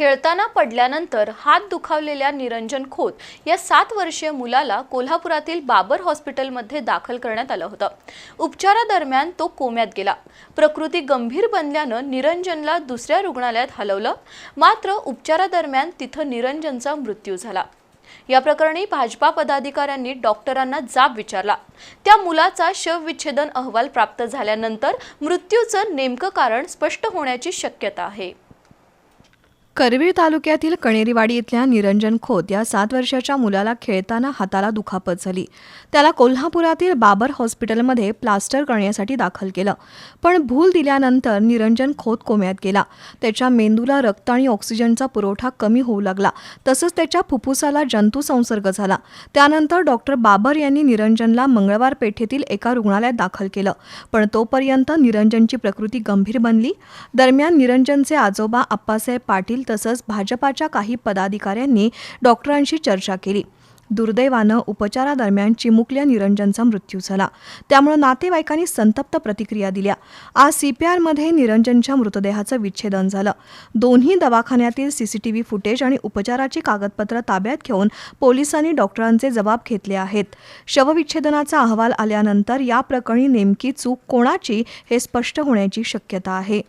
खेळताना पडल्यानंतर हात दुखावलेल्या निरंजन खोत या सात वर्षीय मुलाला कोल्हापुरातील बाबर हॉस्पिटलमध्ये दाखल करण्यात आलं होतं. उपचारादरम्यान तो कोम्यात गेला. प्रकृती गंभीर बनल्यानं निरंजनला दुसऱ्या रुग्णालयात हलवलं. मात्र उपचारादरम्यान तिथं निरंजनचा मृत्यू झाला. या प्रकरणी भाजपा पदाधिकाऱ्यांनी डॉक्टरांना जाब विचारला. त्या मुलाचा शवविच्छेदन अहवाल प्राप्त झाल्यानंतर मृत्यूचं नेमकं कारण स्पष्ट होण्याची शक्यता आहे. करवीर तालुक्यातील कणेरीवाडी इथल्या निरंजन खोत या सात वर्षाच्या मुलाला खेळताना हाताला दुखापत झाली त्याला कोल्हापुरातील बाबर हॉस्पिटलमध्ये प्लास्टर करण्यासाठी दाखल केलं. पण भूल दिल्यानंतर निरंजन खोत कोम्यात गेला. त्याच्या मेंदूला रक्त आणि ऑक्सिजनचा पुरवठा कमी होऊ लागला. तसंच त्याच्या फुफ्फुसाला जंतू संसर्ग झाला. त्यानंतर डॉक्टर बाबर यांनी निरंजनला मंगळवार पेठेतील एका रुग्णालयात दाखल केलं. पण तोपर्यंत निरंजनची प्रकृती गंभीर बनली. दरम्यान निरंजनचे आजोबा आप्पासाहेब पाटील तसंच भाजपाच्या काही पदाधिकाऱ्यांनी डॉक्टरांशी चर्चा केली. दुर्दैवानं उपचारादरम्यान चिमुकल्या निरंजनचा मृत्यू झाला. त्यामुळे नातेवाईकांनी संतप्त प्रतिक्रिया दिल्या. आज सीपीआरमध्ये निरंजनच्या मृतदेहाचं विच्छेदन झालं. दोन्ही दवाखान्यातील सीसीटीव्ही फुटेज आणि उपचाराची कागदपत्र ताब्यात घेऊन पोलिसांनी डॉक्टरांचे जबाब घेतले आहेत. शवविच्छेदनाचा अहवाल आल्यानंतर या प्रकरणी नेमकी चूक कोणाची हे स्पष्ट होण्याची शक्यता आहे.